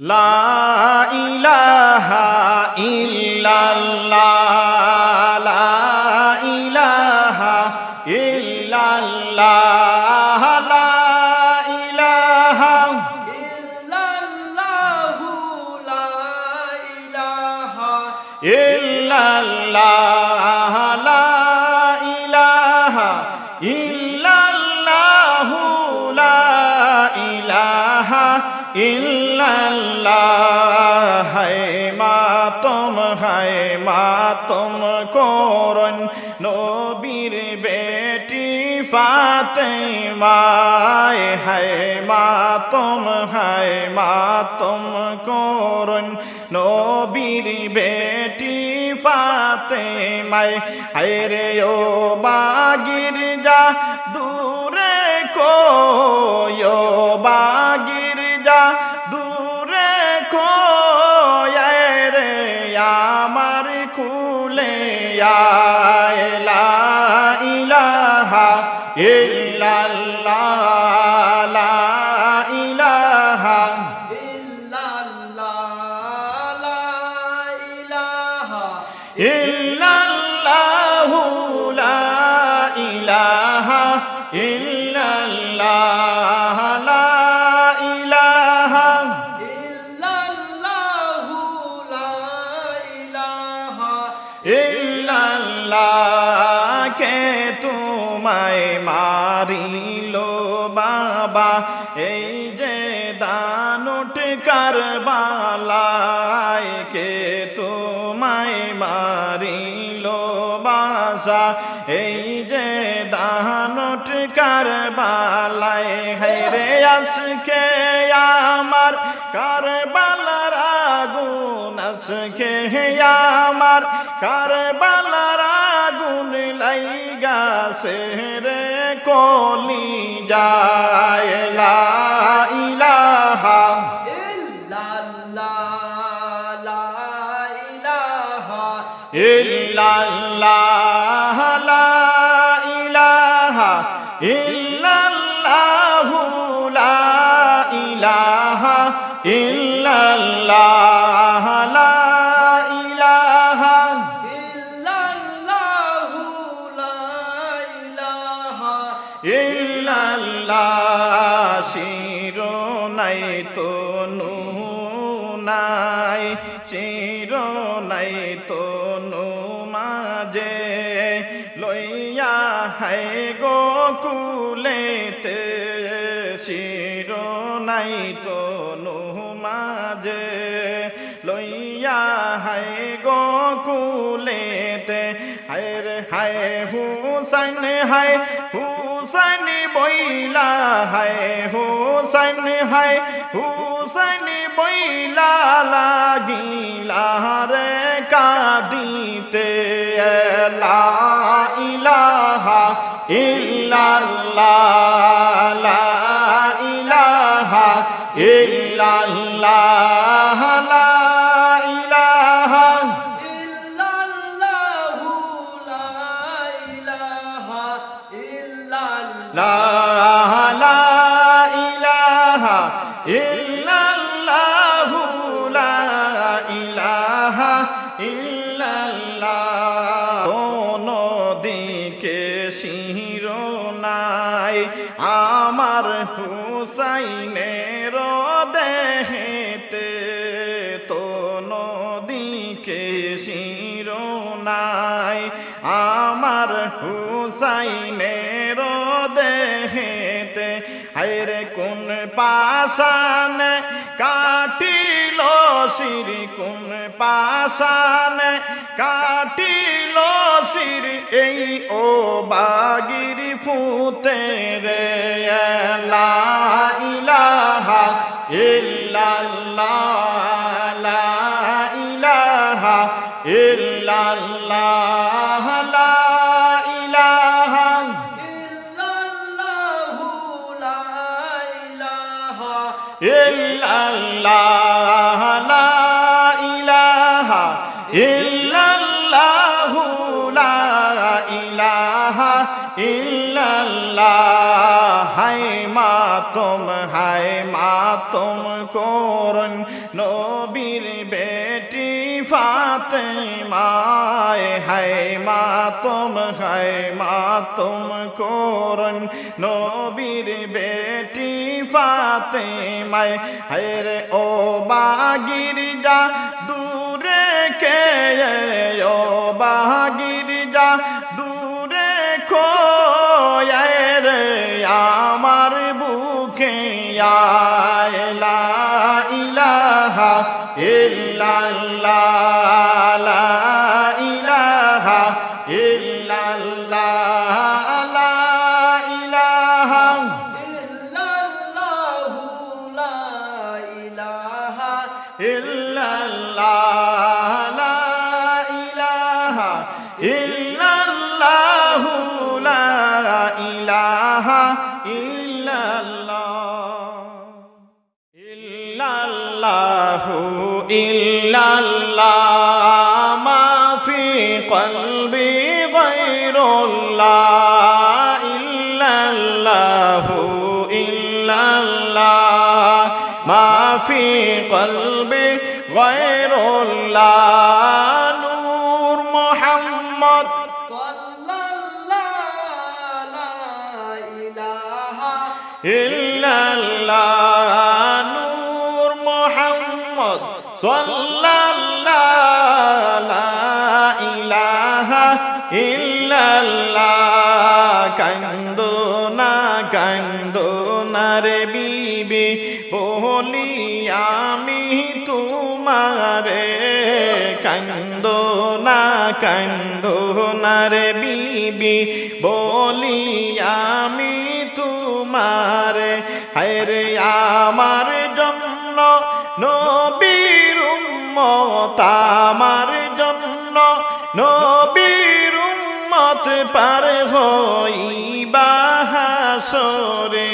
লা মাতম করন। নবীর বেটি ফাতেমায়, হায় মাতম হায় মাতম করন। নবীর বেটি ফাতেমায়, হায় রে ও বাগির যা দূরে কোয়ো ইল্লাল্লাহ কারবালায় কে তোমায় মারিল বাসা। এই যে দানুট কারবালায় হেরে আজকে আমার কারবালার আগুন, আজকে আমার কারবালার আগুন লাইগাছে রে কলি যায় লা ইল্লাল্লাহ শির নাই তো মাঝে লইয়া হাই গো কুলেতে। হায় হায় হুসাইন হায় হুসাইন বইলা, হায় হুসাইন হায় হুসাইন বইলা লাগিলা রে কাদিতে। লা ইলাহা ইল্লাল্লাহ। আমার হুসাইনের দেহেতে হায়রে কোন পাশান কাটিল শির, কোন পাশান কাটিল শির, এই ও বাগির ফুতে রে ইলাহা ইল্লাল্লাহ। ইল্লাল্লাহ লা ইলাহা ইল্লাল্লাহু লা ইলাহা ইল্লাল্লাহ হায় মাতম হায় মাতম করন নবীর বেটি ফাতে মায় হায় মা তুম হায় মা তুম করন নবীর বেটি ফাতে মায় হায় রে ও বাগির যা নূর মোহাম্মদ। সাল্লাল্লাহু লা ইলাহা ইল্লাল্লাহ। কান্দো না রে বিবি বলি আমি তোমারে। হায়রে আমার জন্য নবীর উম্মত, আমার জন্য নবীর উম্মত পার হইবা হাসরে।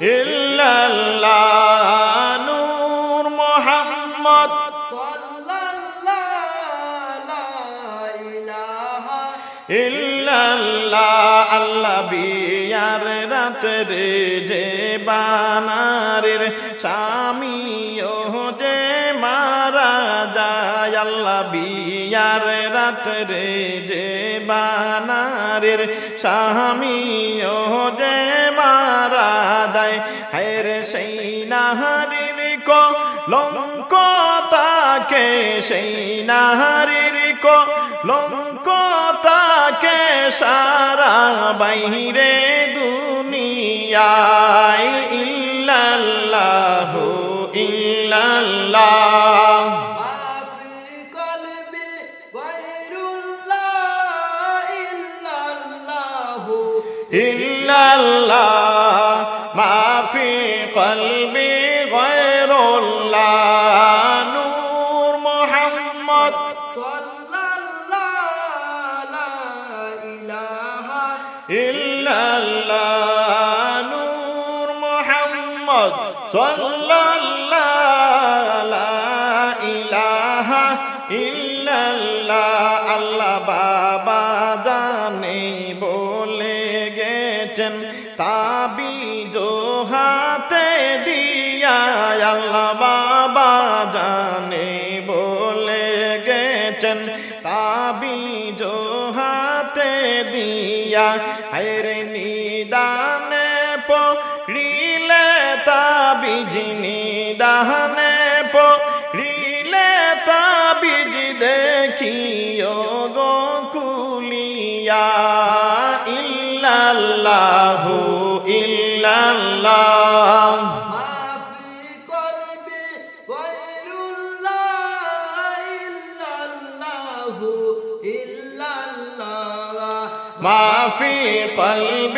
ইল্লাল্লাহ নূর মুহাম্মদ। ইল্লাল্লাহ আল্লাহ বিয়ার রাতরে যে বানারের স্বামী ও যে মারা যায় আল্লাহ বিয়ার রাতরে যে বানারের স্বামী ও যে লঙ্ক তাকে সেই নাহারির কো লঙ্ক তাকে সারা বাইরে দুনিয়ায় ইল্লাল্লাহু ইল্লাল্লাহু। ইল্লাল্লাহ মাফি কলবি। ইল্লাল্লাহ নূর মুহাম্মদ সাল্লাল্লাহু পড়িলে তাবিজ নিদানে পড়িলে তাবিজ দেখিও গো কুলিয়া ইল্লাল্লাহু ইল্লাল্লাহ। মা ফি কলবি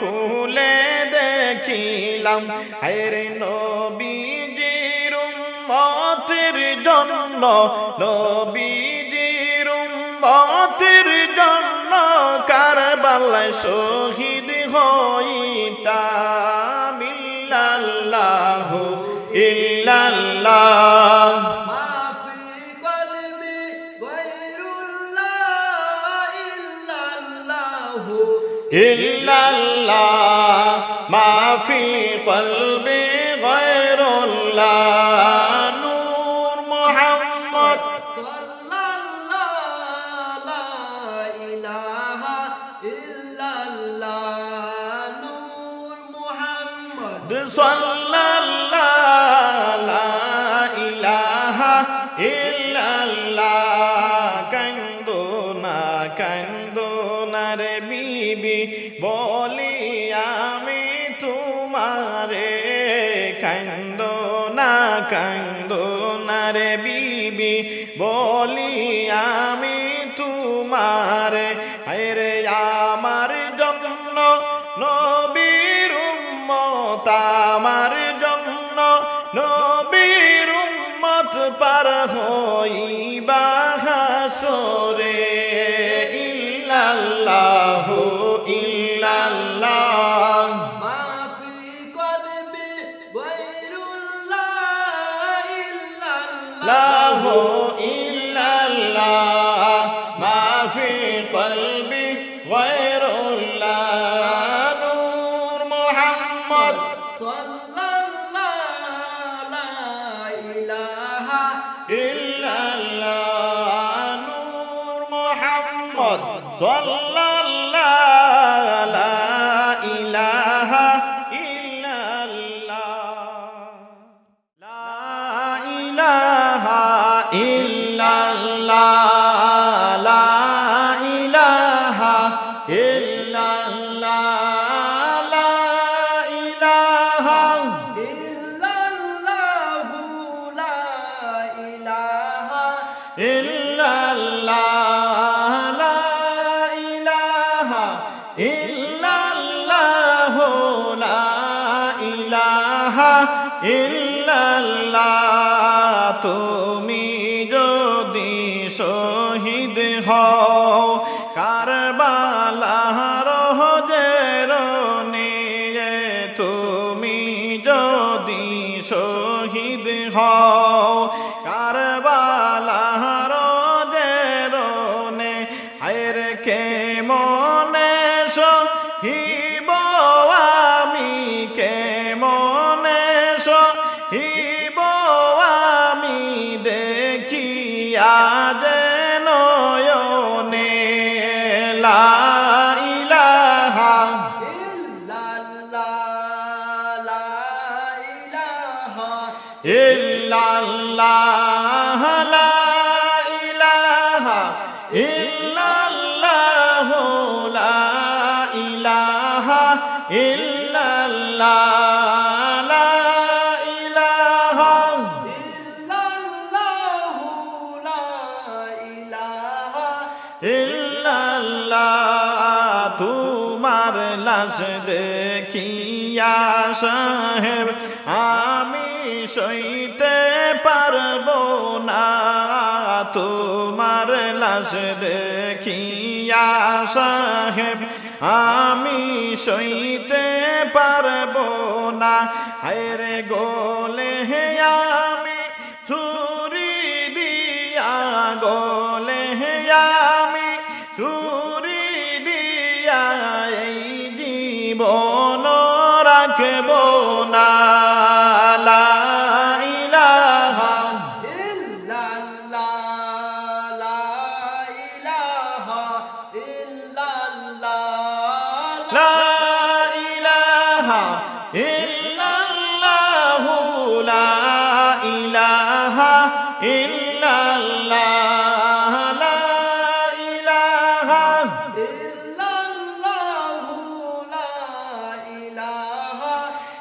খুলে দেখিলাম। হেরে নবীজির মতের জন্য নবীজির মতের জন্য কারবালায় শহীদ হইতা। ইল্লাল্লাহু ইল্লাল্লাহ। في قلبي غير الله نور محمد صلى الله لا إله إلا الله نور محمد صلى No. 算了。ইল্লাল্লাহ তুমি যদি শহীদ হয় লাশ দেখিয়া সাহেব, আমি সইতে পারব না। তোমার লাস দেখিয়া সাহেব, আমি সইতে পারব না। আরে গোলে হেয়া কে বল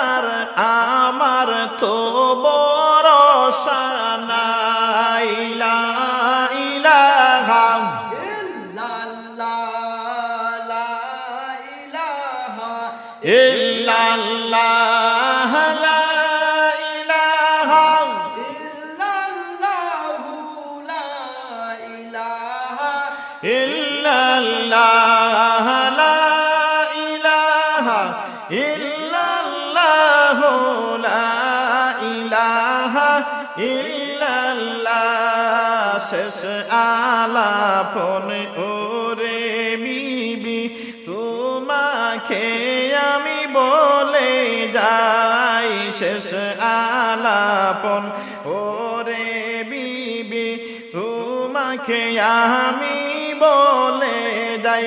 সার আমার তো শেষ আলাপন রে বিবি, তোমাকে আমি বলে যাই শেষ আলাপন রে বিবি, তোমাকে আমি বলে যাই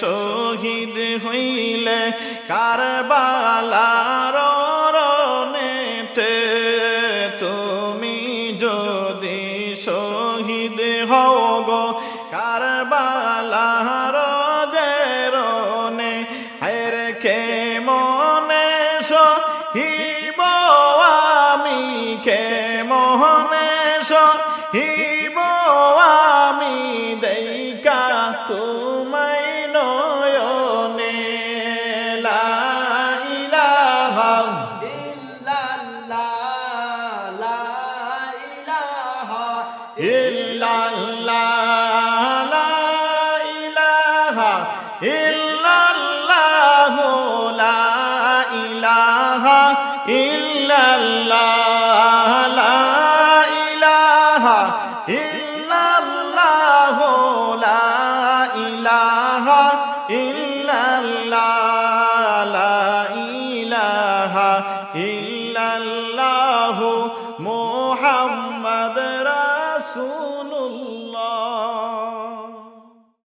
শহীদ হইলে কারবালার ইল্লাল্লাহ